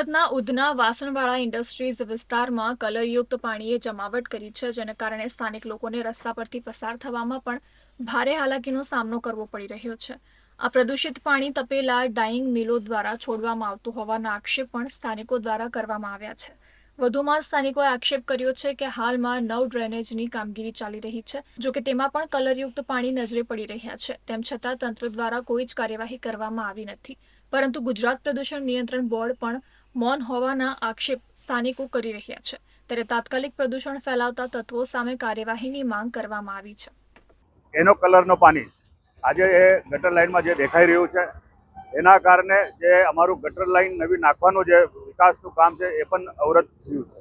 સુરતના ઉધના વાસણવાળા ઇન્ડસ્ટ્રીઝ વિસ્તારમાં કલરયુક્ત પાણીએ જમાવટ કરી છે, જેને કારણે સ્થાનિક લોકોને રસ્તા પરથી પસાર થવામાં પણ ભારે હાલાકીનો સામનો કરવો પડી રહ્યો છે. આ પ્રદૂષિત પાણી તપેલા ડાઇંગ મિલો દ્વારા છોડવામાં આવતું હોવાના આક્ષેપ પણ સ્થાનિકો દ્વારા કરવામાં આવ્યા છે. વધુમાં સ્થાનિકોએ આક્ષેપ કર્યો છે કે હાલમાં નવ ડ્રેનેજની કામગીરી ચાલી રહી છે, જો કે તેમાં પણ કલરયુક્ત પાણી નજરે પડી રહ્યા છે, તેમ છતાં તંત્ર દ્વારા કોઈ જ કાર્યવાહી કરવામાં આવી નથી. પરંતુ ગુજરાત પ્રદૂષણ નિયંત્રણ બોર્ડ પણ મૌન હોવાના આક્ષેપ સ્થાનિકો કરી રહ્યા છે. ત્યારે તાત્કાલિક પ્રદૂષણ ફેલાવતા તત્વો સામે કાર્યવાહીની માંગ કરવામાં આવી છે. એનો કલરનો પાણી આજે એ ગટર લાઇનમાં જે દેખાઈ રહ્યું છે, એના કારણે જે અમારું ગટર લાઇન નવી નાખવાનું જે વિકાસનું કામ છે, એ પણ અવરત થયું છે.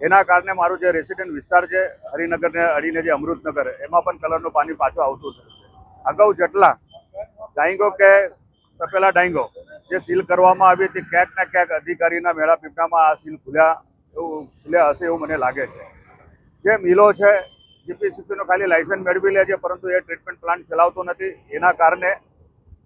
એના કારણે મારું જે રેસિડેન્ટ વિસ્તાર છે, હરિનગરને અડીને જે અમૃતનગર, એમાં પણ કલરનું પાણી પાછું આવતું છે. અગાઉ જેટલા ડાઈંગો કે તપેલા ડાઈંગો જે સીલ કરવામાં આવી હતી, ક્યાંક ને ક્યાંક અધિકારીના મેળા પીપડામાં આ સીલ ખુલ્યા, એવું ખુલ્યા હશે એવું મને લાગે છે. જે મિલો છે જીપીસીપીનો ખાલી લાયસન્સ મેળવી લે છે, પરંતુ એ ટ્રીટમેન્ટ પ્લાન્ટ ચલાવતો નથી. એના કારણે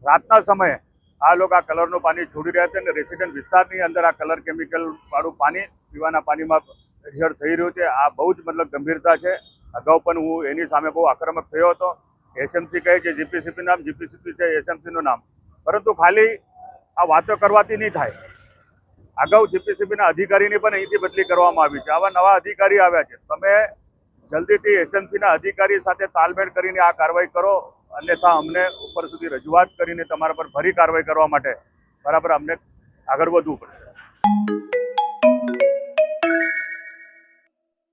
રાતના સમયે આ લોકો આ કલરનું પાણી છોડી રહ્યા છે અને રેસિડેન્ટ વિસ્તારની અંદર આ કલર કેમિકલવાળું પાણી, પીવાના પાણીમાં રિઝલ્ટ થઈ રહ્યું છે. આ બહુ જ મતલબ ગંભીરતા છે. અગાઉ પણ હું એની સામે બહુ આક્રમક થયો હતો. એસએમસી કહે છે જીપીસીપી નામ જીપીસીપી છે, એસએમસીનું નામ. પરંતુ ખાલી આ વાતો કરવાથી નહીં થાય. અગાઉ જીપીસીબીના અધિકારીની પણ અહીંથી બદલી કરવામાં આવી છે. આવા નવા અધિકારી આવ્યા છે. તમે જલ્દીથી એસએમસીના અધિકારી સાથે તાલમેલ કરીને આ કાર્યવાહી કરો, અન્યથા અમને ઉપર સુધી રજૂઆત કરીને તમારા પર ફરી કાર્યવાહી કરવા માટે બરાબર અમને આગળ વધવું પડશે.